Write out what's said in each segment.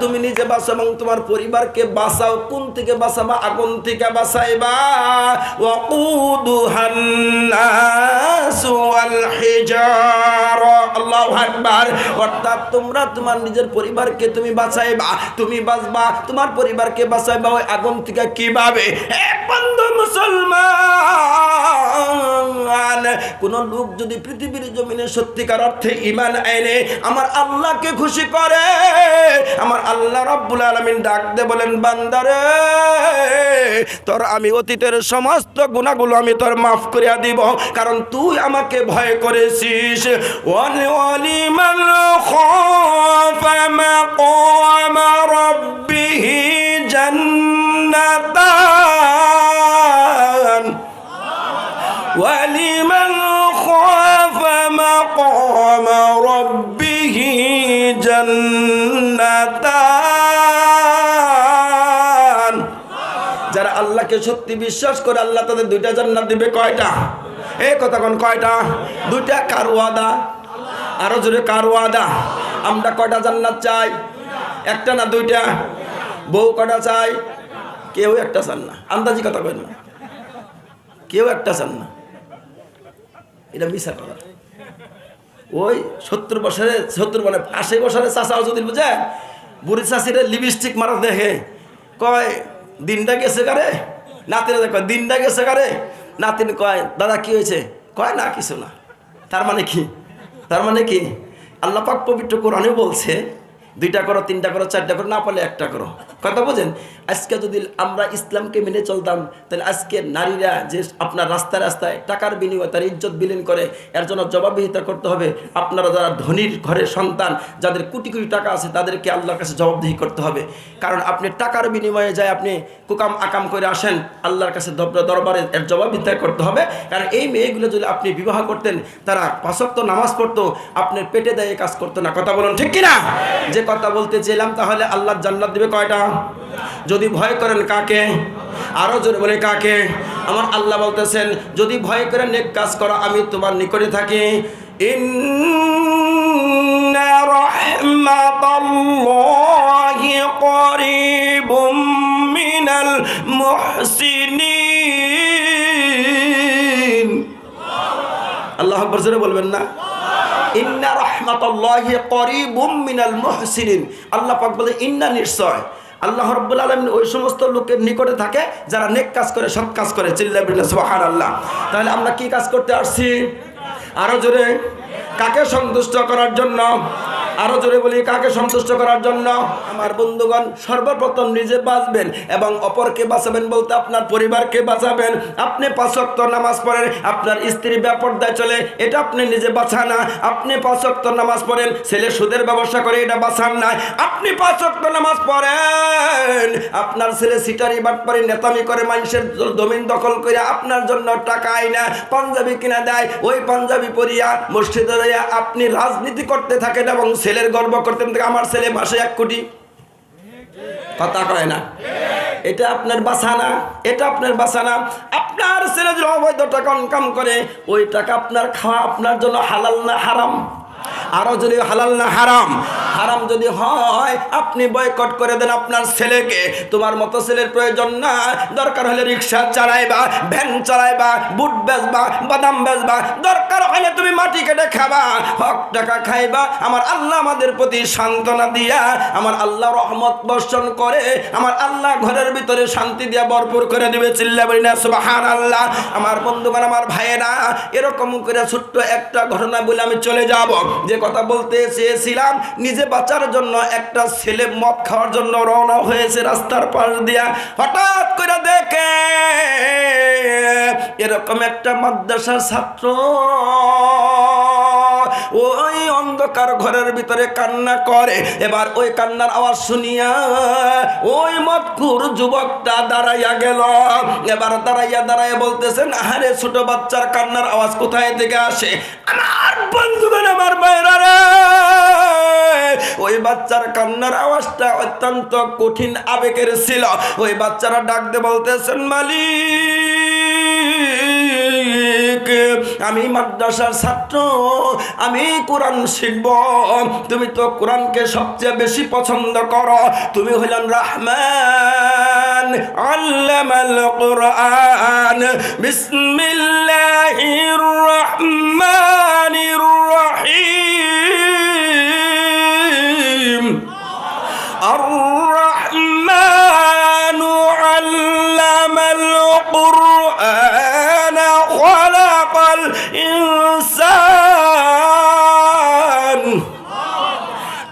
তুমি নিজে বাঁচো এবং তোমার পরিবারকে বাঁচাও। কোন থেকে বাঁচাবা? আগুন থেকে বাঁচাইবা। অর্থাৎ তোমরা তোমার নিজের পরিবারকে তুমি বাঁচাইবা। তুমি বাঁচবা, তোমার পরিবারকে বাঁচাইবা। ওই আগুন থেকে কীভাবে? মুসলমান, কোন লোক যদি পৃথিবীর জমিনে সত্যিকার অর্থে ইমান আইনে আমার আল্লাহকে খুশি করে। আমার আল্লাহ রব্বুল আলমিন ডাকতে বলেন, বান্দারে, তোর আমি অতীতের সমস্ত গুণাগুলো আমি তোর মাফ করিয়া দিব, কারণ তুই আমাকে ভয় করেছিস। ওয়ালি ওয়ালি মান খাফা মাকাম খাফা মাকাম রাব্বিহি জান্নাতান। যারা আল্লাহকে সত্যি বিশ্বাস করে আল্লাহ তাদের দুইটা জান্নাত দিবে, কয়টা? এই কথা কোন কয়টা? দুইটা কার ওয়াদা? আরও জোরে কার ওয়াদা? আমরা কয়টা জান্নাত চাই? একটা না দুইটা? বউ কটা চাই? কেউ একটা চান না। আন্দাজি কথা কেন কেউ একটা চান না। এটা বিচার কথা। ওই সত্তর বছরে, সত্তর মানে আশি বছরের চাষাও যদি বুঝে, বুড়ি চাষিরে লিপস্টিক মারা দেখে, কয়, দিনটা গেছে কারে? নাতিরা কয়, দিনটা গেছে কারে? নাতিন কয়, দাদা, কি হয়েছে? কয়, না, কিছু না। তার মানে কি? তার মানে কি? আল্লাহ পাক পবিত্র কোরআনে বলছে, দুইটা করো, তিনটা করো, চারটা করো, না পারলে একটা করো। কথা বোঝেন? আজকে যদি আমরা ইসলামকে মেনে চলতাম, তাহলে আজকে নারীরা যে আপনার রাস্তায় রাস্তায় টাকার বিনিময়ে তার ইজ্জত বিলীন করে, এর জন্য জবাবদিহিতা করতে হবে। আপনারা যারা ধনীর ঘরের সন্তান, যাদের কোটি কোটি টাকা আছে, তাদেরকে আল্লাহর কাছে জবাবদিহি করতে হবে। কারণ আপনি টাকার বিনিময়ে যায় আপনি কুকাম আকাম করে আসেন, আল্লাহর কাছে দর- দরবারে এর জবাবদিহিতা করতে হবে। কারণ এই মেয়েগুলো যদি আপনি বিবাহ করতেন, তারা পাঁচক্ত নামাজ পড়তো, আপনার পেটে দেয় কাজ করতো না। কথা বলুন ঠিক কিনা? যে কথা বলতে চেয়েলাম তাহলে আল্লাহ জান্নাত দিবে কয়টা? যদি ভয় করেন কাকে? আরও জোরে বলে কাকে? আমার আল্লাহ বলতেছেন, যদি ভয় করে নেক কাজ করো, আমি তোমার নিকটে থাকি। মিনাল মুহসিনিন। আল্লাহ জোরে বলবেন না। ইন্না রহমাতাল্লাহি করিবুম মিনাল মুহসিনিন। আল্লাহ পাক বলে, ইন্না নিশ্চয়। আল্লাহ রব্বুল আলমিন ওই সমস্ত লোকের নিকটে থাকে যারা নেক কাজ করে সব কাজ করে। চিল্লা বিল্লাহ সুবহান আল্লাহ তাহলে আমরা কি কাজ করতে আসছি? আরও জোরে। কাকে সন্তুষ্ট করার জন্য? আরও জোরে বলি, কাকে সন্তুষ্ট করার জন্য? আমার বন্ধুগণ, সর্বপ্রথম নিজে বাঁচবেন এবং অপরকে বাঁচাবেন বলতে আপনার পরিবারকে বাঁচাবেন। আপনি পাঁচক্ত নামাজ পড়েন, আপনার স্ত্রী ব্যাপরদায় চলে, এটা আপনি নিজে বাঁচান না। আপনি পাঁচক্ত নামাজ পড়েন, ছেলে সুদের ব্যবসা করে, এটা বাঁচান না। আপনি পাঁচক্ত নামাজ পড়েন, আপনার ছেলে সিটারি বাট বাটপারি নেতামি করে, মানুষের জমিন দখল করে আপনার জন্য টাকা আইনা পাঞ্জাবি কিনা দেয়, ওই পাঞ্জাবি পরিয়া মসজিদে আপনি রাজনীতি করতে থাকেন এবং ছেলের গর্ব করতেন থাকে আমার ছেলে মাসে এক কোটি। কথা কয় না। এটা আপনার বাসানা এটা আপনার বাসানা আপনার ছেলে যদি অবৈধ টাকা ইনকাম করে, ওই টাকা আপনার খাওয়া আপনার জন্য হালাল না হারাম? আরও যদি হালাল না হারাম? হারাম যদি হয়, আপনি বয়কট করে দেন আপনার ছেলেকে। তোমার মতো ছেলের প্রয়োজন না। দরকার হলে রিক্সা চালাইবা, ভ্যান চালাইবা, বুট বেচবা, বাদাম বেচবা। দরকার হলে তুমি মাটি কেটে খাবা, হক টাকা খাইবা, আমার আল্লাহ আমাদের প্রতি সান্ত্বনা দিয়া, আমার আল্লাহ রহমত বর্ষণ করে, আমার আল্লাহ ঘরের ভিতরে শান্তি দিয়া ভরপুর করে দিবে, চিল্লা বলি না সুবাহান আল্লাহ আমার বন্ধুগণ, আমার ভাইয়েরা, এরকম করে ছোট্ট একটা ঘটনা বলে আমি চলে যাব। যে কথা বলতে চেয়েছিলাম, নিজে বাঁচার জন্য একটা ছেলে মদ খাওয়ার জন্য রওনা হয়েছে রাস্তার পাশ দিয়া। হঠাৎ করে দেখে, এরকম একটা মাদ্রাসার ছাত্র ওই অন্ধকার ঘরের ভিতরে কান্না করে। এবার ওই কান্নার আওয়াজ শুনিয়া ওই মতকুর যুবকটা দাঁড়াইয়া গেল। এবার দাঁড়াইয়া দাঁড়াইয়া বলতেছেন আরে ছোট বাচ্চার কান্নার আওয়াজ কোথায় থেকে আসে? আমার বন্ধুগণ, আমার বাইরা রে! ওই বাচ্চার কান্নার আওয়াজটা অত্যন্ত কঠিন আবেগের ছিল। ওই বাচ্চারা ডাক দিয়ে বলতেছেন, মালিক থেকে আমি মাদ্রাসার ছাত্র, আমি কোরআন শিখব। তুমি তো কোরআনকে সবচেয়ে বেশি পছন্দ করো। তুমি হইলেন রহমান, আল্লামাল কোরআন। বিসমিল্লাহির রহমানির রহিম। আর রহমান আল্লামাল কোরআন। ইনসান।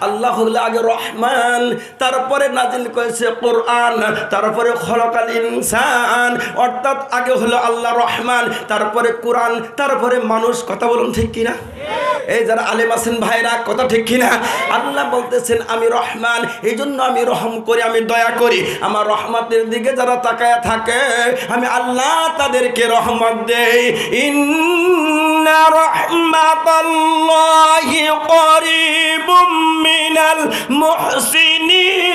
আল্লাহ হল আগে রহমান, তারপরে নাজিল করেছে কোরআন, তারপরে খলকাল ইনসান। অর্থাৎ আগে হলো আল্লাহ রহমান, তারপরে কোরআন, তারপরে মানুষ, কথা বলুন ঠিক কিনা? এই যারা আলেম আছেন ভাইরা, কথা ঠিক কিনা? আল্লাহ বলতেছেন, আমি রহমান এই জন্য আমি রহম করি, আমি দয়া করি। আমার রহমতের দিকে যারা তাকায় থাকে, আমি আল্লাহ তাদেরকে রহমত দেই। ইন্না রহমাতাল্লাহি করিবুম মিনাল মুহসিনিন।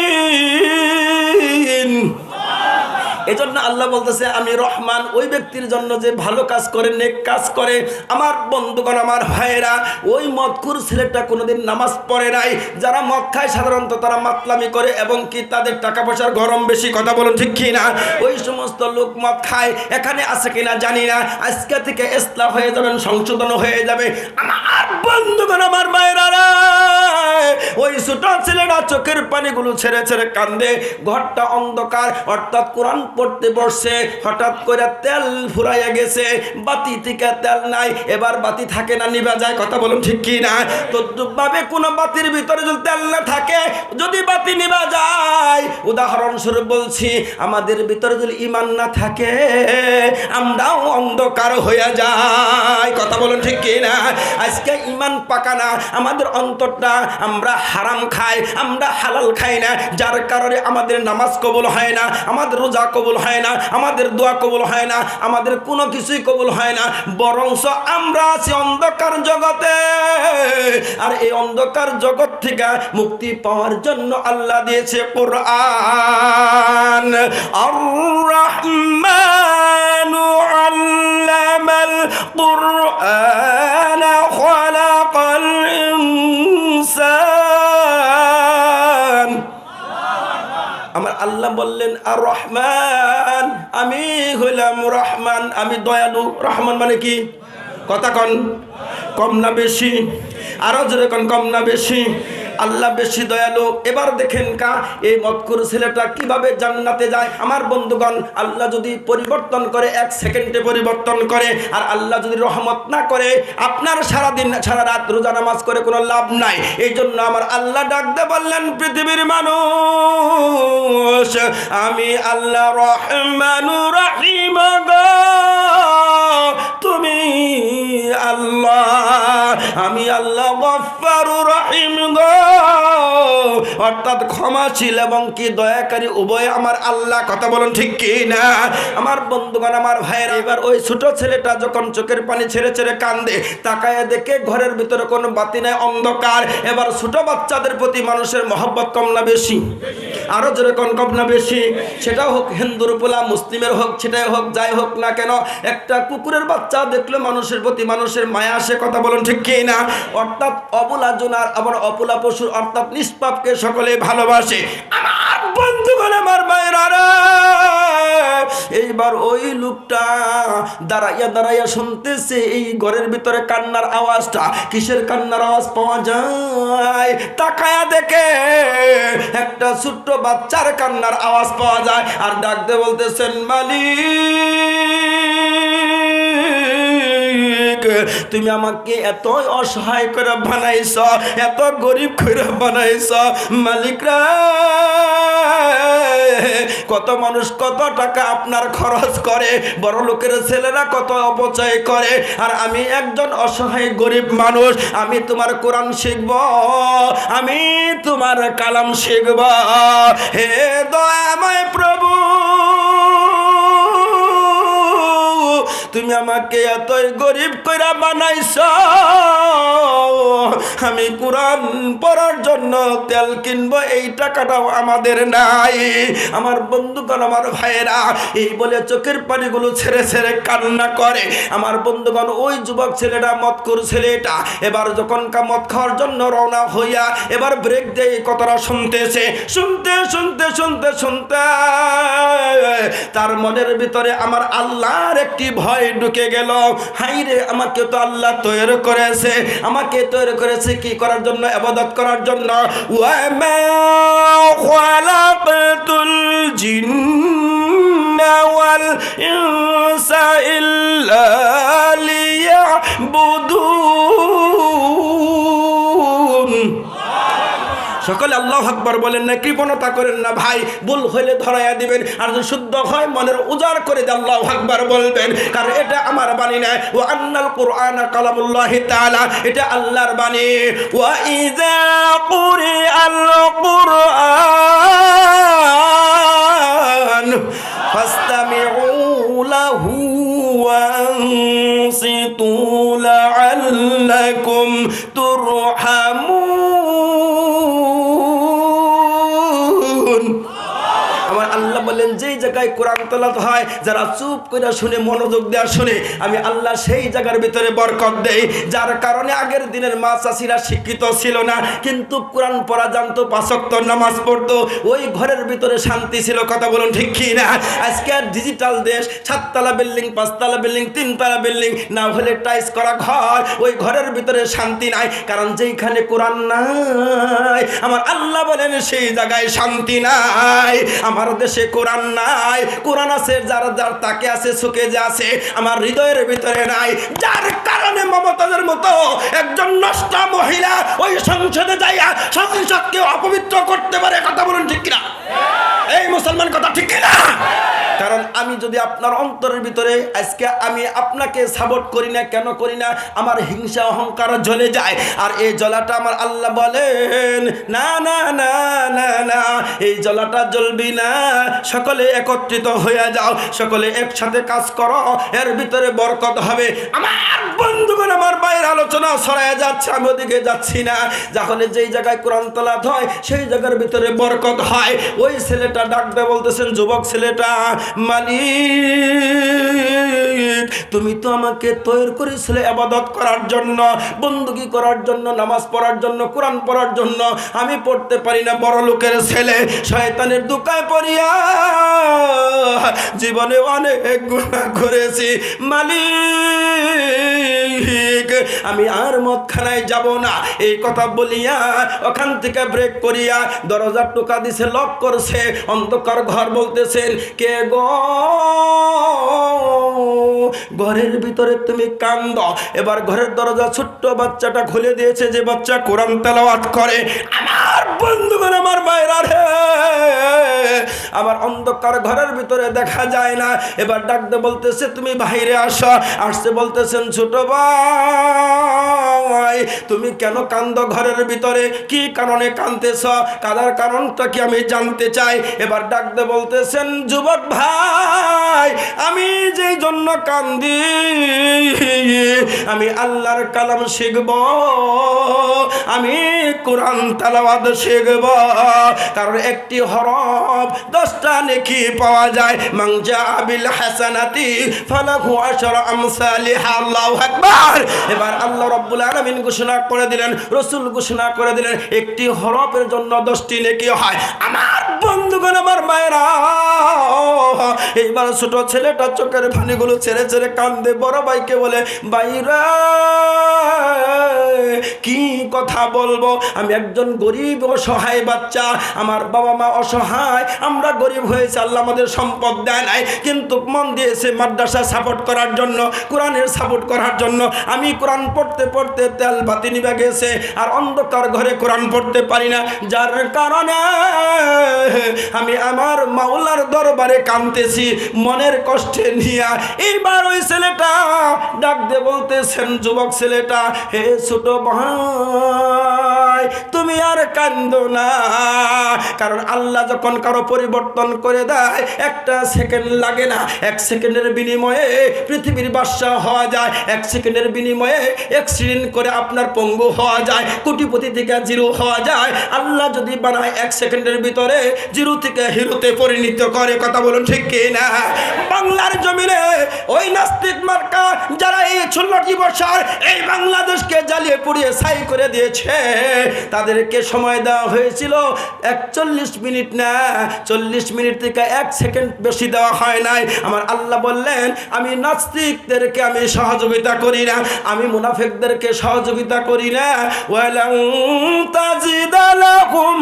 এজন্য আল্লাহ বলতেছে, আমি রহমান, ওই ব্যক্তির জন্য যে ভালো কাজ করে, নেক কাজ করে, আমার বন্ধুগণ, আমার ভাইয়েরা, ওই মদকুর ছেলেটা কোনোদিন নামাজ পড়ে নাই। যারা মদ খায়, সাধারণত তারা মাতলামি করে এবং কি তাদের টাকা পয়সার গরম বেশি কথা বলুন ঠিক কি না? ওই সমস্ত লোক মদ খায়, এখানে আছে কিনা জানি না। আজকে থেকে ইসলাম হয়ে যাবেন সংশোধন হয়ে যাবে। আমার বন্ধুগণ, আমার ভাইয়েরা ওই ছোট ছেলেরা চোখের পানিগুলো ছেড়ে ছেড়ে কান্দে। ঘরটা অন্ধকার, অর্থাৎ কোরআন পড়তে বসছে, হঠাৎ করে তেল ফুরাইয়া গেছে, বাতি থেকে তেল নাই, এবার বাতি থাকে না, নিভা যায়, কথা বলুন ঠিক কি না তদ্রুপভাবে কোনো বাতির ভিতরে যদি তেল না থাকে, যদি বাতি নিভা যায়, উদাহরণস্বরূপ বলছি, আমাদের ভিতরে যদি ইমান না থাকে, আমরাও অন্ধকার হয়ে যায় কথা বলুন ঠিক কি না আজকে ইমান পাকা না, আমাদের অন্তরটা আমরা হারাম খাই, আমরা হালাল খাই না, যার কারণে আমাদের নামাজ কবুল হয় না, আমাদের রোজা কবুল হয় না, আমাদের দোয়া কবুল হয় না, আমাদের কোনো কিছুই কবুল হয় না, বরংস আমরা আছি অন্ধকার জগতে। আর এই অন্ধকার জগৎ থেকে মুক্তি পাওয়ার জন্য আল্লাহ দিয়েছে কোরআন। আর রহমান আল্লামাল বললেন, আর রহমান, আমি হইলাম রহমান, আমি দয়ালু। রহমান মানে কি? কথা কন। কম না বেশি। আরও যেরকম কম না বেশি। আল্লাহ বেশি দয়ালু। এবার দেখেন কা, এই মতকুর ছেলেটা কীভাবে জান্নাতে যায়? আমার বন্ধুগণ, আল্লাহ যদি পরিবর্তন করে, এক সেকেন্ডে পরিবর্তন করে, আর আল্লাহ যদি রহমত না করে, আপনার সারা দিন সারা রাত রোজা নামাজ করে কোনো লাভ নাই। এই জন্য আমার আল্লাহ ডাকতে বললেন, পৃথিবীর মানুষ, আমি আল্লাহ রহমানু রাহিম তুমি আল্লাহ, আমি আল্লাহ গফারু রহিম গো। অর্থাৎ ক্ষমাশীল এবং কি দয়াকারী উভয় আমার আল্লাহ, কথা বলুন ঠিক কি না আমার বন্ধুগণ, আমার ভাইয়ের, এবার ওই ছোট ছেলেটা যখন চোখের পানি ছেড়ে ছেড়ে কান্দে, তাকায় দেখে ঘরের ভিতরে কোনো বাতি নাই, অন্ধকার। এবার ছোট বাচ্চাদের প্রতি মানুষের মহব্বত কম না বেশি? আরও জোরে কম না বেশি? সেটাও হোক, হিন্দুর পোলা, মুসলিমের হোক, সেটাই হোক, যাই হোক না কেন, একটা কুকুরের বাচ্চা দেখলে মানুষের প্রতি মানুষের মায়া আসে, কথা বলুন ঠিক কি না অর্থাৎ অবলা জোনার আবার অপলা পশুর অর্থাৎ নিষ্পাপকে সকলে ভালোবাসে। আমার বন্ধুগণ আমার মায়েরা রে, এইবার ওই লোকটা দাঁড়াইয়া দাঁড়াইয়া শুনতেছে এই ঘরের ভিতরে কান্নার আওয়াজটা। কিসের কান্নার আওয়াজ পাওয়া যায়? তাকায়া দেখে একটা ছোট্ট বাচ্চার কান্নার আওয়াজ পাওয়া যায়। আর ডাকতে বলতেছেন মালিক তুমি আমাকে এত অসহায় করে বানাইছ, এত গরিব করে বানাইছ। মালিকরা, কত মানুষ কত টাকা আপনার খরচ করে, বড় লোকের ছেলেরা কত অপচয় করে। আর আমি একজন অসহায় গরিব মানুষ, আমি তোমার কোরআন শিখব, আমি তোমার কালাম শিখব। হে দয়াময় প্রভু তুমি আমাকে এতই গরিব কইরা বানাইছ। আমি কোরআন পড়ার জন্য তেল কিনবো, এই টাকাটাও আমাদের নাই। আমার বন্ধুগণ, আমার ভাইয়েরা, এই বলে চোখের পানিগুলো ছেড়ে ছেড়ে কান্না করে। আমার বন্ধুগণ, ওই যুবক ছেলেটা মদ কর ছেলেটা, এবার যখন মদ খাওয়ার জন্য রওনা হইয়া এবার ব্রেক দিয়ে কথাটা শুনতেছে। শুনতে শুনতে শুনতে শুনতে, তার মনের ভিতরে আমার আল্লাহর একটি ভয় ঢুকে গেল। হাই রে আমাকে তো আল্লাহ তৈরি করেছে। আমাকে তৈরি করেছে কি করার জন্য? আবাদত করার জন্য। ইল্লা লিয়াবুদুন সকলে আল্লাহ আকবর বলেন না, কৃপণতা করেন না ভাই, ভুল হইলে ধরাইয়া দিবেন। আর যদি শুদ্ধ হয়, মনের উজাড় করে দিয়ে আল্লাহ আকবর বলবেন। কারণ এটা আমার বাণী নয় ও আন্নাল কোরআন কালামুল্লাহ তাআলা, এটা আল্লাহর বাণী। ওয়া ইযা কুরি আল কুরআন, ফাস্তামিউ লাহু وانصتوا لعلكم ترحمون বললেন যেই জায়গায় কোরআন তলাত হয়, যারা চুপ করে শুনে, মনোযোগ দেওয়া শুনে, আমি আল্লাহ সেই জায়গার ভিতরে বরকত দেই, যার কারণে আগের দিনের মা চাষিরা শিক্ষিত ছিল না, কিন্তু কোরআন পড়া জানতো পাঁচক্ত নামাজ পড়তো, ওই ঘরের ভিতরে শান্তি ছিল, কথা বলুন ঠিক কি না আজকে ডিজিটাল দেশ, সাততলা বিল্ডিং, পাঁচতলা বিল্ডিং, তিনতলা বিল্ডিং, না হলে টাইস করা ঘর, ওই ঘরের ভিতরে শান্তি নাই, কারণ যেইখানে কোরআন নাই, আমার আল্লাহ বলেন সেই জায়গায় শান্তি নাই, আমার দেশে কোরআন নাই। কোরআন আছে, যার যার তাকে আছে, সুখে যে আছে, আমার হৃদয়ের ভিতরে নাই। যার কারণে মমতাজের মতো একজন নষ্ট মহিলা ওই সংসদে যাইয়া সংসদকে অপবিত্র করতে পারে, কথা বলুন ঠিক কিনা এই মুসলমান কথা ঠিক কিনা কারণ আমি যদি আপনার অন্তরের ভিতরে আজকে আমি আপনাকে সাপোর্ট করি না, কেন করি না, আমার হিংসা, অহংকার জ্বলে যায়। আর এই জ্বলাটা আমার আল্লাহ বলেন, না না না না না, এই জ্বলাটা জ্বলবি না। সকলে একত্রিত হয়ে যাও, সকলে একসাথে কাজ করো, এর ভিতরে বরকত হবে। আমার বন্ধুগণ, আমার বাইরের আলোচনা সরায় যাচ্ছে, আমি ওদিকে যাচ্ছি না। যখন যেই জায়গায় কোরআন তলাত হয়, সেই জায়গার ভিতরে বরকত হয়। ওই ছেলেটা ডাক ডাকতে বলতেছেন, যুবক ছেলেটা মালিক তুমি তো আমাকে তৈরি করেছিলে আবাদত করার জন্য, বন্দুকি করার জন্য, নামাজ পড়ার জন্য, কোরআন পড়ার জন্য। আমি পড়তে পারি না বড় লোকের ছেলে, শয়তানের দুকায় পড়িয়া জীবনে অনেক গুণা করেছি। মালিক, আমি আর মদখানায় যাব না। এই কথা বলিয়া, ওখান থেকে ব্রেক করিয়া দরজার টোকা দিছে লক করছে। অন্ধকার ঘর বলতেছেন, কে গো? ঘরের ভিতরে তুমি কান্দ। এবার ঘরের দরজা ছোট্ট বাচ্চাটা খুলে দিয়েছে যে বাচ্চা কোরআন তেলাওয়াত করে। আমার বন্ধুগণ, আমার বাইরা রে। আমার অন্ধকার ঘরের ভিতরে দেখা যায় না। এবার ডাকতে বলতেছে, তুমি বাইরে আসো। আসছে বলতেছেন, ছোট ভাই, তুমি কেন কান্দ ঘরের ভিতরে? কি কারণে কান্দতেছ কাদার কারণটা কি আমি জানতে চাই? এবার ডাকতে বলতেছেন, যুবক ভাই, আমি যেই জন্য কান্দি। আমি আল্লাহর কালাম শিখব। আমি কোরআন তালাবাদ শিখব। কারণ একটি হরফ দশটা নেকি পাওয়া যায়। মাংজা আবিল হাসানাতি ফালাহু আশরা আমসালিহা। আল্লাহু আকবার। এবার আল্লাহ রাব্বুল আলামিন ঘোষণা করে দিলেন, রসুল ঘোষণা করে দিলেন, একটি হরফের জন্য দশটি নেকি হয়। আমার বন্ধুগণ, আমার মায়েরা, এইবার ছোট ছেলেটা চোখের পানিগুলো ছেড়ে ছেড়ে কান্দে, বড় ভাইকে বলে বাইরা কি কথা বলব? আমি একজন গরিব অসহায় বাচ্চা, আমার বাবা মা অসহায়, আমরা গরিব হয়েছে, আল্লাহ আমাদের সম্পদ দেয় নাই। কিন্তু মন দিয়েছে মাদ্রাসা সাপোর্ট করার জন্য, কোরআনের সাপোর্ট করার জন্য। আমি কোরআন পড়তে পড়তে তেল বাতি নিবে গেছে, আর অন্ধকার ঘরে কোরআন পড়তে পারি না। যার কারণে আমি আমার মাওলার দরবারে কাঁদতেছি, মনের কষ্টে নিয়া এইবার ওই ছেলেটা ডাক দে বলতেছেন যুবক ছেলেটা হে ছোট ভাই তুমি আর কান্দো না। কারণ আল্লাহ যখন কারও পরিবর্তন করে দেয়, একটা সেকেন্ড লাগে না। এক সেকেন্ডের বিনিময়ে পৃথিবীর বাদশাহ হওয়া যায়। এক সেকেন্ডের বিনিময়ে অ্যাক্সিডেন্ট করে আপনার পঙ্গু হওয়া যায়। কোটিপতি থেকে জিরো হওয়া যায়। আল্লাহ যদি বানায় এক সেকেন্ডের ভিতরে, জিরো থেকে হিরোতে পরিণত করে, কথা বলুন ঠিক কি না বাংলার জমিনে ওই নাস্তিক মার্কা যারা এই ষোলোটি বছর এই বাংলাদেশকে জ্বালিয়ে পুড়িয়ে ছাই করে দিয়েছে। তাদেরকে সময় দেওয়া হয়েছিল। একচল্লিশ মিনিট না, চল্লিশ মিনিট থেকে এক সেকেন্ড বেশি দেওয়া হয় নাই। আমার আল্লাহ বললেন, আমি নাস্তিকদেরকে আমি সহযোগিতা করি না, আমি মুনাফিকদেরকে সহযোগিতা করি না। ওয়ালাং তাজিদালাহুম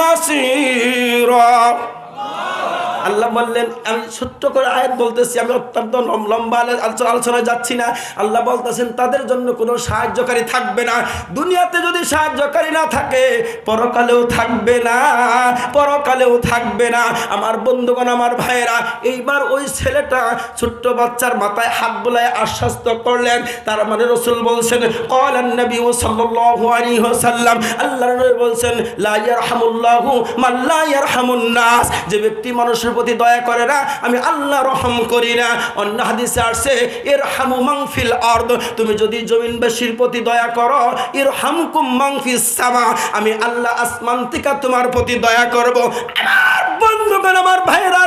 নাসীরা। আল্লাহ বললেন, আমি ছোট্ট করে আয়াত বলতেছি, আমি অত্যন্ত লম- লম্বা আলো- আলোচনা আলোচনায় যাচ্ছি না। আল্লাহ বলতেছেন, তাদের জন্য কোনো সাহায্যকারী থাকবে না। দুনিয়াতে যদি সাহায্যকারী না থাকে, পরকালেও থাকবে না, পরকালেও থাকবে না। আমার বন্ধুগণ, আমার ভাইয়েরা, এইবার ওই ছেলেটা ছোট্ট বাচ্চার মাথায় হাত বোলায় আশ্বাস্ত করলেন। তার মানে রসুল বলছেন কলান নবী ও ওয়াসাল্লাম। আল্লাহর নবী বলছেন, লা ইয়ারহামুল্লাহু মান লা ইয়ারহামুন যে ব্যক্তি মানুষের প্রতি দয়া করে না, আমি আল্লাহ রহম করি না। অন্য হাদিসে আসছে এর হামু মাংফিল অর্দ তুমি যদি জমিন জমিনবাসীর প্রতি দয়া করো এর হামকুম মাংফিস সামা আমি আল্লাহ আসমান থেকে তোমার প্রতি দয়া করব আমার বন্ধুগণ, আমার ভাইরা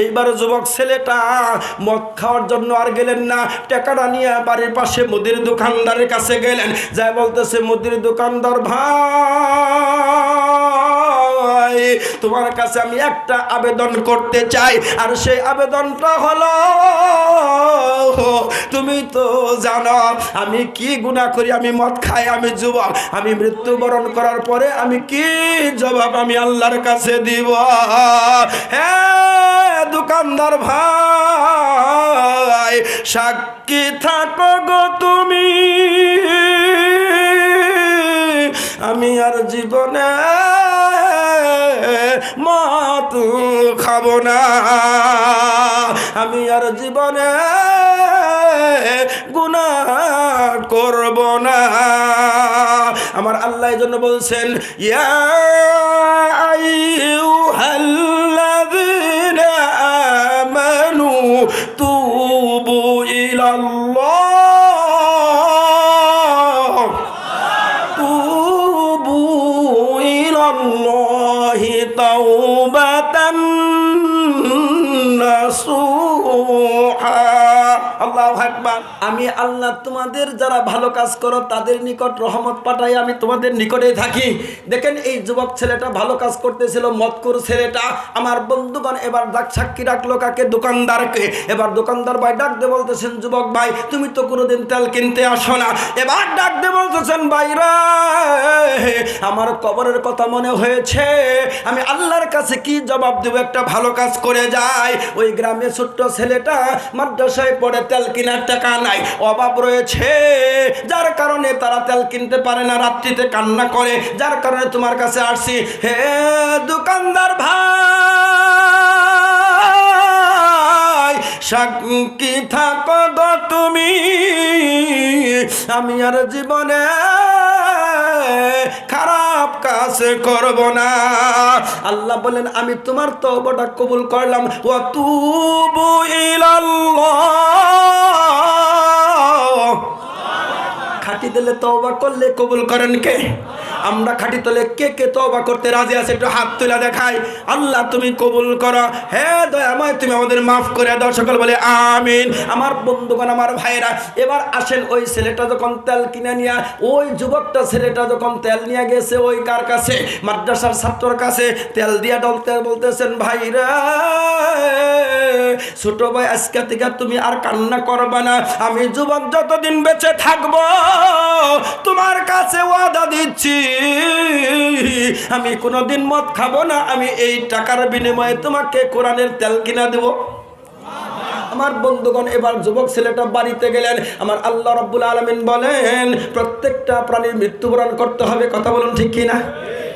এইবার যুবক ছেলেটা মদ খাওয়ার জন্য আর গেলেন না, টাকাটা নিয়ে বাড়ির পাশে মুদির দোকানদারের কাছে গেলেন। যা বলতেছে, মুদির দোকানদার ভাই তোমার কাছে আমি একটা আবেদন করতে চাই, আর সেই আবেদনটা হলো, তুমি তো জানো, আমি কি গুণা করি, আমি মদ খাই, আমি যুবক, আমি মৃত্যুবরণ করার পরে আমি কি জবাব আমি আল্লাহর কাছে দিব? হ্যাঁ দোকানদার ভাই, সাক্ষী থাকো গো তুমি। আমি আর জীবনে মতু খাব না। আমি আর জীবনে গুণা করব না। আমার আল্লাহ জন্য বলছেন, ইয়া আইয়ুহাল্লাযীনা তৌবা আল্লাহু আমি আল্লাহ তোমাদের যারা ভালো কাজ করো, তাদের নিকট রহমত পাঠাই, আমি তোমাদের নিকটে থাকি। দেখেন এই যুবক ছেলেটা ভালো কাজ করতেছিল মতকুর ছেলেটা। আমার বন্ধুগণ এবার ডাক সাক্ষী ডাকলো কাকে? দোকানদারকে। এবার দোকানদার ভাই ডাক দে বলতেছেন, যুবক ভাই, তুমি তো কোনোদিন তেল কিনতে আসো না। এবার ডাক দে বলতেছেন ভাইরা আমার কবরের কথা মনে হয়েছে। আমি আল্লাহর কাছে কি জবাব দেবো? একটা ভালো কাজ করে যায় ওই গ্রামে ছোট্ট ছেলেটা মাদ্রাসায় পড়ে তেল কেনার টাকা নাই, অভাব রয়েছে। যার কারণে তারা তেল কিনতে পারে না, রাত্রিতে কান্না করে। যার কারণে তোমার কাছে আসছি, হে দোকানদার ভাই সাক্ষী থাকো গো তুমি? আমি আর জীবনে খারাপ করব না। আল্লাহ বলেন আমি তোমার তওবাটা কবুল করলাম। ও তুবু ইলাল্লাহ। খাটি দিলে তওবা করলে কবুল করেন কে? আমরা খাটি তলে কে কে তওবা করতে রাজি আছে একটু হাত তুলে দেখাই। আল্লাহ তুমি কবুল করো। হে দয়াময়, তুমি আমাদের মাফ করে দাও। সকল বলে আমিন। আমার বন্ধুগণ, আমার ভাইরা এবার আসেন ওই ছেলেটা যখন তেল কিনে নিয়ে, ওই যুবকটা ছেলেটা যখন তেল নিয়ে গেছে ওই কার কাছে? মাদ্রাসার ছাত্রর কাছে। তেল দিয়া ডলতে বলতেছেন ভাইরা ছোট ভাই, আজকে থেকে তুমি আর কান্না করবে না। আমি যুবক যতদিন বেঁচে থাকব, তোমার কাছে ওয়াদা দিচ্ছি। আমি কোনোদিন মদ খাব না, আমি এই টাকার বিনিময়ে তোমাকে কোরআনের তেল কিনা দেবো। আমার বন্ধুগণ, এবার যুবক ছেলেটা বাড়িতে গেলেন। আমার আল্লাহ রব্বুল আলমিন বলেন, প্রত্যেকটা প্রাণীর মৃত্যুবরণ করতে হবে, কথা বলুন ঠিক কিনা?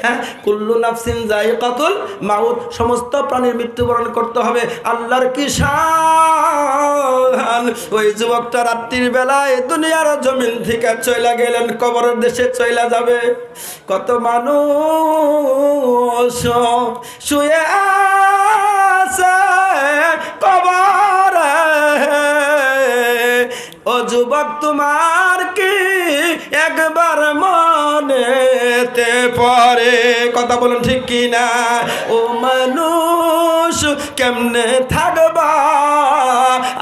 হ্যাঁ? কুল্লু নাফসিন যাই কাতুল মাউত। সমস্ত প্রাণীর মৃত্যুবরণ করতে হবে আল্লাহর কি শান? ওই যুবকটা রাত্রির বেলায় দুনিয়ার জমিন থেকে চইলা গেলেন, কবরের দেশে চইলা যাবে। কত মানুষ শুয়ে আছে কবরে। ও যুবক, তোমার কি মনেতে পারে। কথা বলুন ঠিক কি না ও মানুষ, কেমনে থাকবা?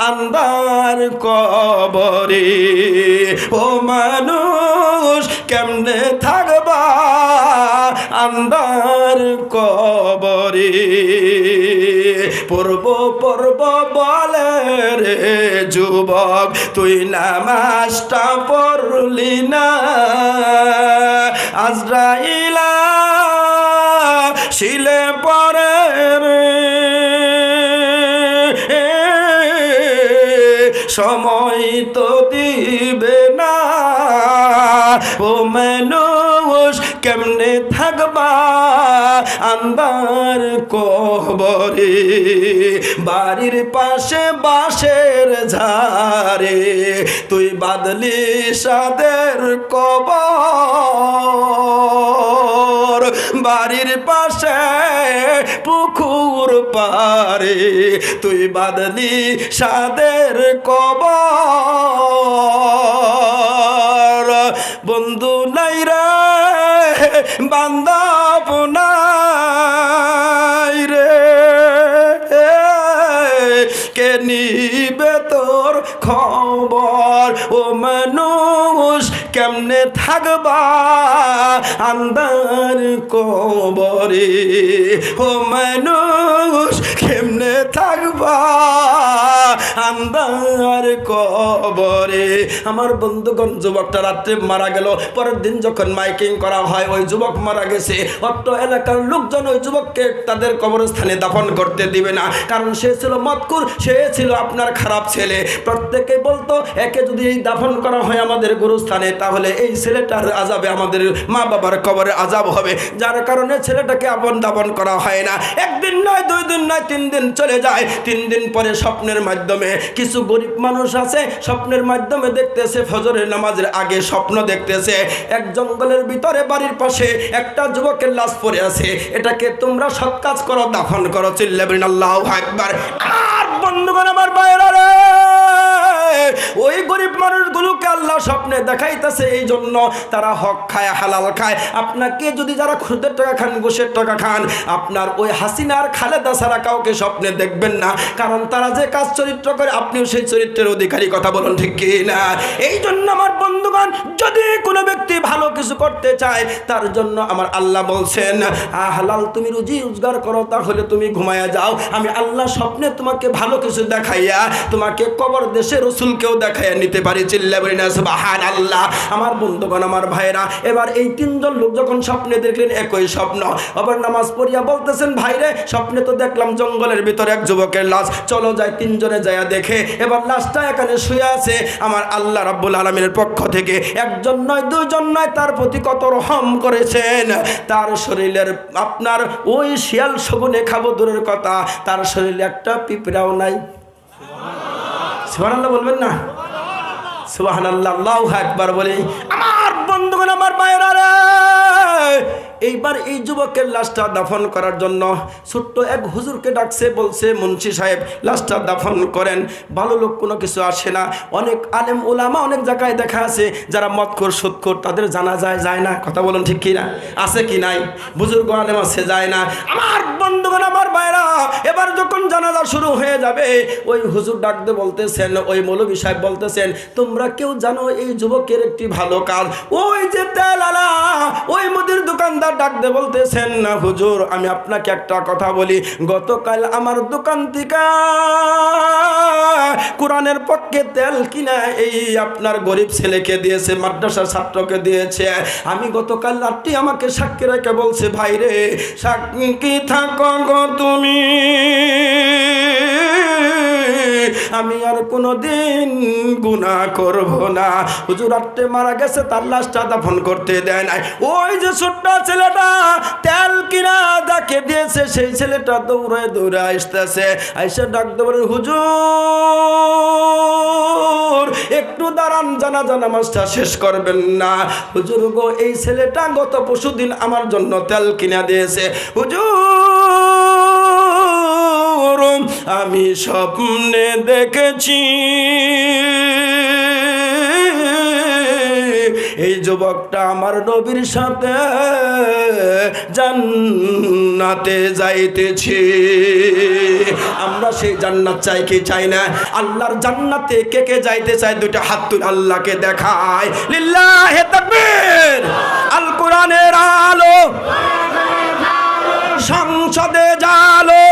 আন্দার কবরে। ও মানুষ, কেমনে থাকবা? আন্দার কবরে। পূর্ব বলে রে যুবক তুই নামাজটা পড়লি না। আজরাইলা শিলে পরে রে সময় তো দিবে না। ও মানুষ, কেমনে থাকবা? আন্দার কবরে, বাড়ির পাশে বাঁশের ঝাড়ে, তুই বাদলি সাদের কবর। বাড়ির পাশে পুকুর পারে তুই বাদলি সাদের কবর। বন্ধু নাই রে বান্দা নাই রে। কে নিবে তোর খবর? ও মানুষ, কেমনে থাকবা আন্দার কবরে? ও মানুষ, কেমনে থাকবা আন্দার কবরে? আমার বন্ধুগণ, যুবকটা রাত্রে মারা গেল। পরের দিন যখন মাইকিং করা হয়, ওই যুবক মারা গেছে। অত্র এলাকার লোকজন ওই যুবককে তাদের কবরস্থানে দাফন করতে দিবে না। কারণ সে ছিল মতকুর সে ছিল আপনার খারাপ ছেলে, প্রত্যেকে বলতো, একে যদি দাফন করা হয় আমাদের গুরুস্থানে, তাহলে এই ছেলেটার আজাবে আমাদের মা বাবার কবরে আজাব হবে। যার কারণে ছেলেটাকে আপন দাপন করা হয় না। একদিন নয়, দুই দিন নয়, তিন দিন চলে যায়। তিন দিন পরে স্বপ্নের মাধ্যমে কিছু গরিব মানুষ আছে, স্বপ্নের মাধ্যমে দেখতেছে, ফজরের নামাজের আগে স্বপ্ন দেখতেছে। এক জঙ্গলের ভিতরে, বাড়ির পাশে একটা যুবকের লাশ পড়ে আছে। এটাকে তোমরা সৎ কাজ করো, দাফন করো, চিল্লাবেন আল্লাহ একবার বন্ধুগণ আমার বাইরে ওই গরিব মানুষগুলোকে আল্লাহ স্বপ্নে দেখাইতেছে এই জন্য তারা হক খায়, হালাল খায়। আপনাকে যদি যারা খুদের টাকা খান গোসের টাকা খান, আপনার ওই হাসিনার খালেদা ছাড়া কাউকে স্বপ্নে দেখবেন না। কারণ তারা যে কাজ চরিত্র করে, আপনিও সেই চরিত্রের অধিকারী, কথা বলুন ঠিক কি না এই জন্য আমার বন্ধুগণ, যদি কোনো ব্যক্তি ভালো কিছু করতে চায়, তার জন্য আমার আল্লাহ বলছেন হালাল, তুমি রুজি রোজগার করো, তাহলে তুমি ঘুমায়া যাও। আমি আল্লাহ স্বপ্নে তোমাকে ভালো কিছু দেখাইয়া, তোমাকে কবর দেশে রসুলকেও দেখাইয়া নিতে পারি চিল্লাবরি না সুবাহান আল্লাহ আমার বন্ধুগণ, আমার ভাইরা এবার এই তিনজন লোক যখন স্বপ্নে দেখলেন, একই স্বপ্ন। আবার নামাজ পড়িয়া বলতেছেন, ভাইরে, স্বপ্নে তো দেখলাম জঙ্গলের ভিতরে এক যুবকের লাশ। চলো যাই, তিনজনে যায়া দেখে। এবার লাশটা এখানে শুয়ে আছে আমার আল্লাহ রাব্বুল আলমীর পক্ষ থেকে। একজন নয় দুজন নয়, তার প্রতি কত রহম করেছেন। তার শরীরের আপনার ওই শিয়াল শগুনে খাব, দূরের কথা। তার শরীরে একটা পিঁপড়াও নাই। সুবহানাল্লাহ বলবেন না? আল্লাহু আকবার বলি, আমার বন্ধুগণ, আমার মায়েরা রে! এইবার এই যুবকের লাশটা দাফন করার জন্য ছোট্ট এক হুজুরকে ডাকছে, বলছে, মুন্সি সাহেব, লাশটা দাফন করেন। ভালো লোক কোনো কিছু আসে না। অনেক আলেম ওলামা অনেক জায়গায় দেখা আছে, যারা মতখোর সুৎখোর তাদের জানা যায় যায় না। কথা বলুন ঠিক কি না আছে কি নাই? বুজুর্গ আলেম আছে, যায় না। আমার বন্ধুগণ আমার ভাইরা, এবার যখন জানাজা শুরু হয়ে যাবে, ওই হুজুর ডাকতে বলতেছেন, ওই মৌলবী সাহেব বলতেছেন, তোমরা কেউ জানো এই যুবকের একটি ভালো কাজ? ওই যে তেল আলা ওই মুদির দোকানদার ডাকতে বলতেছেন, না হুজুর, আমি আপনাকে একটা কথা বলি। গতকাল আমার দোকান থেকে কোরআনের পক্ষে তেল কিনা এই আপনার গরিব ছেলেকে দিয়েছে, মাদ্রাসার ছাত্রকে দিয়েছে। আমি গতকাল রাত্রি আমাকে সাক্ষী রেখে বলছে, ভাই রে, সাক্ষী থাকো গো তুমি। আমি আর কোনোদিন গুনাহ করব না। হুজুর আটটে মারা গেছে, তার লাশটা দাফন করতে দেয় নাই। ওই যে ছোট্ট ছেলেটা তেল কিনা যাকে দিয়েছে, সেই ছেলেটা দৌড়ে দৌড়ে আসতেছে। আইসা ডাকতে বলেন হুজুর, একটু দাঁড়ান জানা জানা মাছটা শেষ করবেন না। হুজুর গো, এই ছেলেটা গত পরশুদিন আমার জন্য তেল কিনা দিয়েছে। হুজুর আমি স্বপ্নে দেখেছি। এই যুবকটা আমার নবীর সাথে জান্নাতে যাইতেছি। আমরা সেই জান্নাত চাই কি চাই না? আল্লাহর জান্নাতে কে কে যাইতে চায় দুইটা হাত তুলে আল্লাহকে দেখায়। লিল্লাহে তাকবীর আল কোরআনের আলো। সংসদে জালো।